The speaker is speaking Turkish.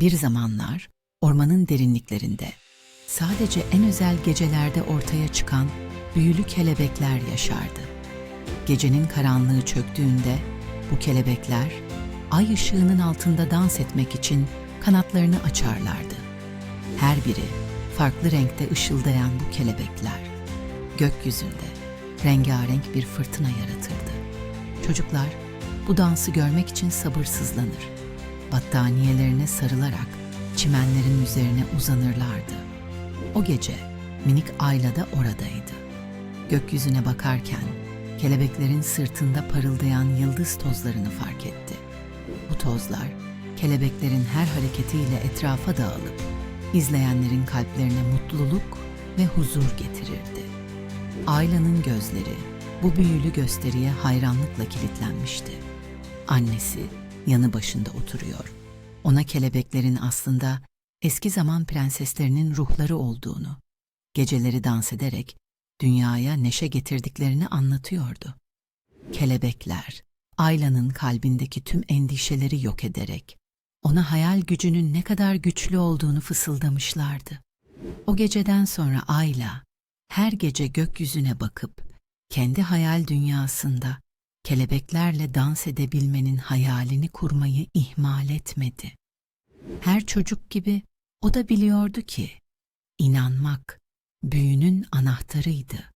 Bir zamanlar ormanın derinliklerinde sadece en özel gecelerde ortaya çıkan büyülü kelebekler yaşardı. Gecenin karanlığı çöktüğünde bu kelebekler ay ışığının altında dans etmek için kanatlarını açarlardı. Her biri farklı renkte ışıldayan bu kelebekler gökyüzünde rengarenk bir fırtına yaratırdı. Çocuklar bu dansı görmek için sabırsızlanır. Battaniyelerine sarılarak çimenlerin üzerine uzanırlardı. O gece minik Ayla da oradaydı. Gökyüzüne bakarken kelebeklerin sırtında parıldayan yıldız tozlarını fark etti. Bu tozlar kelebeklerin her hareketiyle etrafa dağılıp izleyenlerin kalplerine mutluluk ve huzur getirirdi. Ayla'nın gözleri bu büyülü gösteriye hayranlıkla kilitlenmişti. Annesi yanı başında oturuyor. Ona kelebeklerin aslında eski zaman prenseslerinin ruhları olduğunu, geceleri dans ederek dünyaya neşe getirdiklerini anlatıyordu. Kelebekler, Ayla'nın kalbindeki tüm endişeleri yok ederek, ona hayal gücünün ne kadar güçlü olduğunu fısıldamışlardı. O geceden sonra Ayla, her gece gökyüzüne bakıp, kendi hayal dünyasında kelebeklerle dans edebilmenin hayalini kurmayı ihmal etmedi. Her çocuk gibi o da biliyordu ki, inanmak büyünün anahtarıydı.